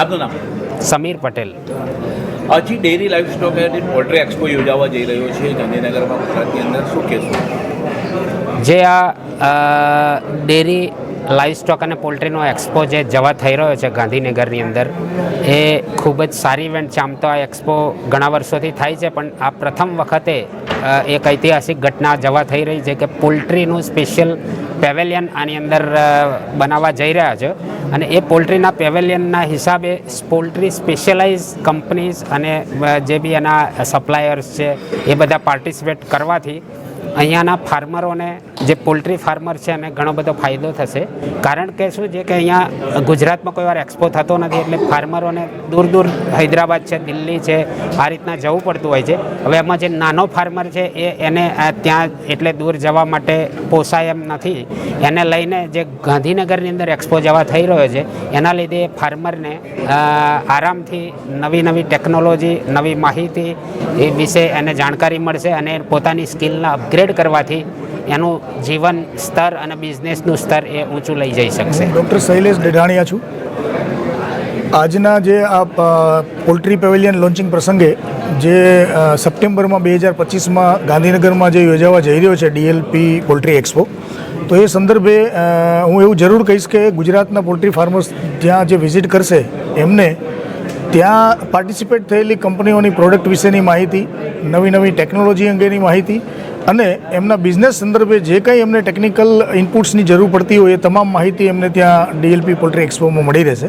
આપનું નામ? સમીર પટેલ. હજી ડેરી લાઈફ સ્ટોક અને પોલ્ટ્રી એક્સપો યોજાવા જઈ રહ્યો છે ગાંધીનગરમાં ગુજરાતની અંદર શું કહેશો? જે આ ડેરી લાઈવ સ્ટોક અને પોલ્ટ્રીનો એક્સપો જે જવા થઈ રહ્યો છે ગાંધીનગરની અંદર એ ખૂબ જ સારી ઇવેન્ટ છે. આમ તો આ એક્સપો ઘણા વર્ષોથી થાય છે પણ આ પ્રથમ વખતે એક ઐતિહાસિક ઘટના જવા થઈ રહી છે કે પોલ્ટ્રીનું સ્પેશિયલ પેવેલિયન આની અંદર બનાવવા જઈ રહ્યા છે. અને એ પોલ્ટ્રીના પેવેલિયનના હિસાબે પોલ્ટ્રી સ્પેશિયલાઇઝ કંપનીઝ અને જે બી એના સપ્લાયર્સ છે, એ બધા પાર્ટિસિપેટ કરવાથી અહીંયાના ફાર્મરોને, જે પોલ્ટ્રી ફાર્મર છે, એને ઘણો બધો ફાયદો થશે. કારણ કે શું છે કે અહીંયા ગુજરાતમાં કોઈ વાર એક્સપો થતો નથી, એટલે ફાર્મરોને દૂર દૂર હૈદરાબાદ છે, દિલ્હી છે, આ રીતના જવું પડતું હોય છે. હવે એમાં જે નાનો ફાર્મર છે, એ એને ત્યાં એટલે દૂર જવા માટે પોસાય એમ નથી. એને લઈને જે ગાંધીનગરની અંદર એક્સપો જવા થઈ રહ્યો છે, એના લીધે ફાર્મરને આરામથી નવી નવી ટેકનોલોજી, નવી માહિતી એ વિશે એને જાણકારી મળશે અને પોતાની સ્કિલને અપગ્રેડ કરવાથી એનું જીવન સ્તર અને બિઝનેસનું સ્તર એ ઊંચું લઈ જઈ શકશે. ડૉક્ટર શૈલેષ ડેઢાણીયા છું. આજના જે આ પોલ્ટ્રી પેવેલિયન લોન્ચિંગ પ્રસંગે જે સપ્ટેમ્બરમાં બે હજાર પચીસમાં ગાંધીનગરમાં જે યોજાવા જઈ રહ્યો છે ડીએલપી પોલ્ટ્રી એક્સપો તો એ સંદર્ભે હું એવું જરૂર કહીશ કે ગુજરાતના પોલ્ટ્રી ફાર્મર્સ જ્યાં જે વિઝિટ કરશે એમને ત્યાં પાર્ટિસિપેટ થયેલી કંપનીઓની પ્રોડક્ટ વિશેની માહિતી, નવી નવી ટેકનોલોજી અંગેની માહિતી અને એમના બિઝનેસ સંદર્ભે જે કંઈ એમને ટેકનિકલ ઇનપુટ્સની જરૂર પડતી હોય એ તમામ માહિતી એમને ત્યાં ડીએલપી પોલ્ટ્રી એક્સપોમાં મળી રહેશે.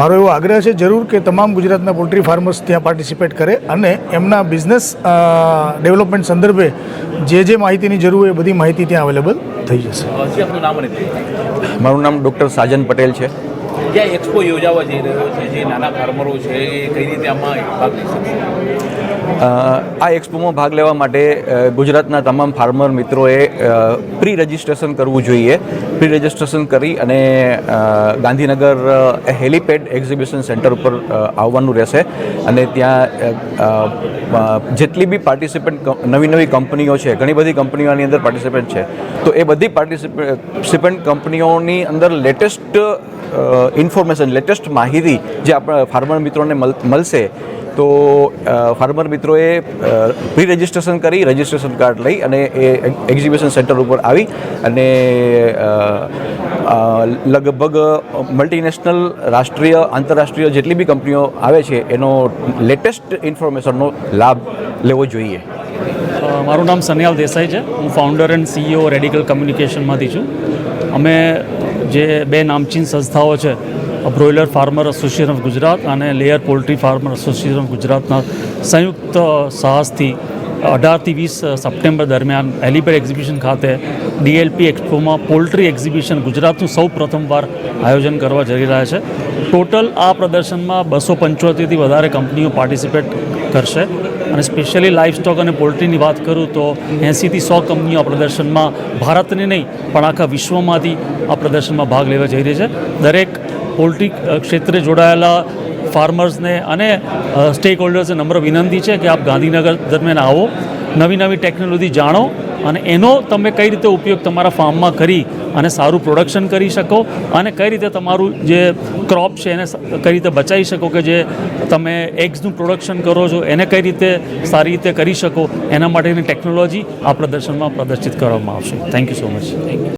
મારો એવો આગ્રહ છે જરૂર કે તમામ ગુજરાતના પોલ્ટ્રી ફાર્મર્સ ત્યાં પાર્ટિસિપેટ કરે અને એમના બિઝનેસ ડેવલપમેન્ટ સંદર્ભે જે જે માહિતીની જરૂર હોય એ બધી માહિતી ત્યાં અવેલેબલ થઈ જશે. મારું નામ ડૉક્ટર સાજન પટેલ છે. જ્યાં એક્સપો યોજાવા જઈ રહ્યો છે? જે નાના ફાર્મરો છે એ કઈ રીતે આમાં ભાગ લઈ શકશે? આ એક્સપોમાં ભાગ લેવા માટે ગુજરાતના તમામ ફાર્મર મિત્રોએ પ્રી રજિસ્ટ્રેશન કરવું જોઈએ. પ્રી રજિસ્ટ્રેશન કરી અને ગાંધીનગર હેલિપેડ એક્ઝિબિશન સેન્ટર ઉપર આવવાનું રહેશે. અને ત્યાં જેટલી બી પાર્ટિસિપન્ટ નવી નવી કંપનીઓ છે, ઘણી બધી કંપનીઓની અંદર પાર્ટિસિપેન્ટ છે. તો એ બધી પાર્ટિસિપન્ટ કંપનીઓની અંદર લેટેસ્ટ ઇન્ફોર્મેશન લેટેસ્ટ માહિતી જે આપણા ફાર્મર મિત્રોને મળ- મળશે, તો ફાર્મર મિત્રોએ પ્રી રજિસ્ટ્રેશન કરી રજિસ્ટ્રેશન કાર્ડ લઈ અને એ એક્ઝિબિશન સેન્ટર ઉપર આવી અને લગભગ મલ્ટીનેશનલ રાષ્ટ્રીય, આંતરરાષ્ટ્રીય જેટલી બી કંપનીઓ આવે છે, એનો લેટેસ્ટ ઇન્ફોર્મેશનનો લાભ લેવો જોઈએ. મારું નામ સન્યાલ દેસાઈ છે. હું ફાઉન્ડર એન્ડ સીઈઓ રેડિકલ કમ્યુનિકેશનમાંથી છું. અમે જે બે નામચીન સંસ્થાઓ છે broiler farmer association of Gujarat અને layer poultry farmer association of ગુજરાતના સંયુક્ત સાહસથી અઢારથી વીસ સપ્ટેમ્બર દરમિયાન એલિપેડ એક્ઝિબિશન ખાતે ડીએલપી એક્સપોમાં પોલ્ટ્રી એક્ઝિબિશન ગુજરાતનું સૌ પ્રથમવાર આયોજન કરવા જઈ રહ્યા છે. ટોટલ આ પ્રદર્શનમાં બસો પંચોતેરથી વધારે કંપનીઓ પાર્ટિસિપેટ કરશે. અને સ્પેશિયલી લાઇફ સ્ટોક અને પોલ્ટ્રીની વાત કરું તો એંસીથી સો કંપનીઓ આ પ્રદર્શનમાં ભારતની નહીં, પણ આખા વિશ્વમાંથી આ પ્રદર્શનમાં ભાગ લેવા જઈ રહી છે. દરેક પોલ્ટ્રી ક્ષેત્રે જોડાયેલા ફાર્મર્સને અને સ્ટેક હોલ્ડર્સને નમ્ર વિનંતી છે કે આપ ગાંધીનગર દરમિયાન આવો. નવી નવી ટેકનોલોજી જાણો અને એનો તમે કઈ રીતે ઉપયોગ તમારા ફાર્મમાં કરી અને સારું પ્રોડક્શન કરી શકો અને કઈ રીતે તમારું જે ક્રોપ છે એને કઈ રીતે બચાવી શકો કે જે તમે એગ્સનું પ્રોડક્શન કરો છો એને કઈ રીતે સારી રીતે કરી શકો એના માટેની ટેકનોલોજી આ પ્રદર્શનમાં પ્રદર્શિત કરવામાં આવશે. Thank you so much